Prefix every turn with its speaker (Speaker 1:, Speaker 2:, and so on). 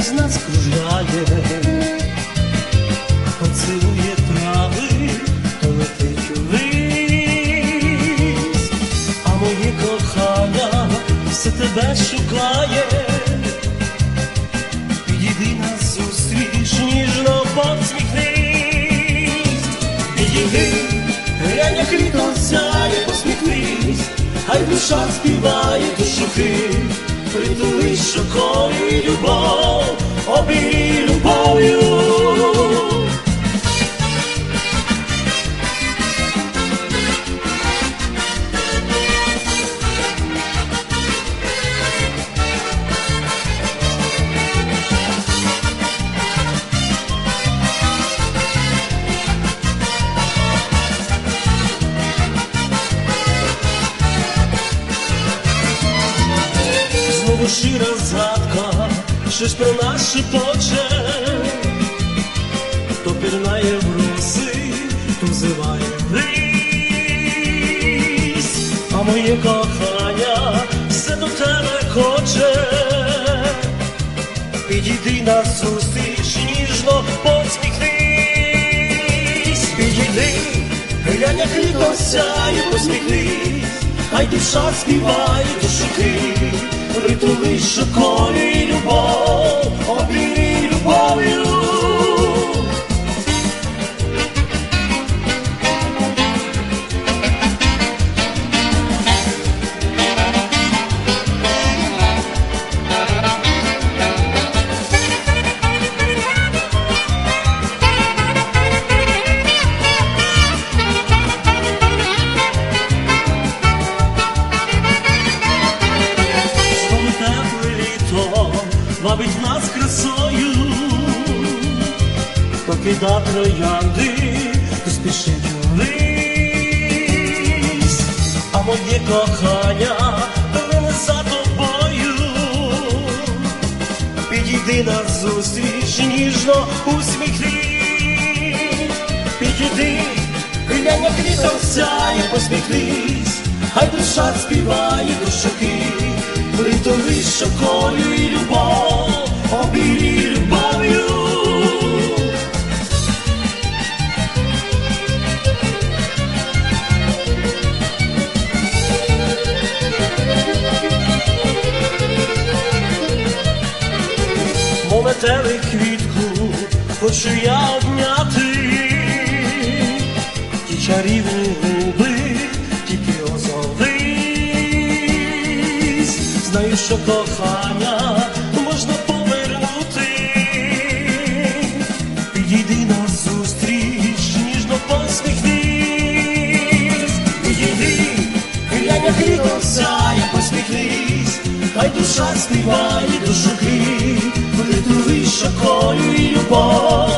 Speaker 1: З нас кружляє, поцілує трави, то летить увись, а моє кохання все тебе шукає, Підійди на зустріч, ніжно посміхнись, Підійди, глянь, як літо сяє, посміхнись, хай душа співає душухи. Притулись шокою любов. obil boyu Znowu się щось про нас шепоче, то пірнає в роси, то зиває вріс, а моє кохання все до тебе хоче, підійди на зустріч, ніжно посміхнись, підійди, глянь, як літо сяє, посміхнись, хай душа співає до шуки, притули щокою любов, обій любов'ю. Красою, покида троянди, то спішить а моє кохання за тобою. Підійди на зустріч, ніжно усміхнись, підійди, глянь, як літо сяє, посміхнись, хай душа співає до шоки, притули щокою і любов, Метелик квітку, хочу я обняти, ті чарівні губи, тільки озовись, знаю, що кохання можна повернути, підійди на зустріч, ніжно посміхнись, підійди, літо сяє, посміхнись, хай душа співає до шуки, притули щокою і любов,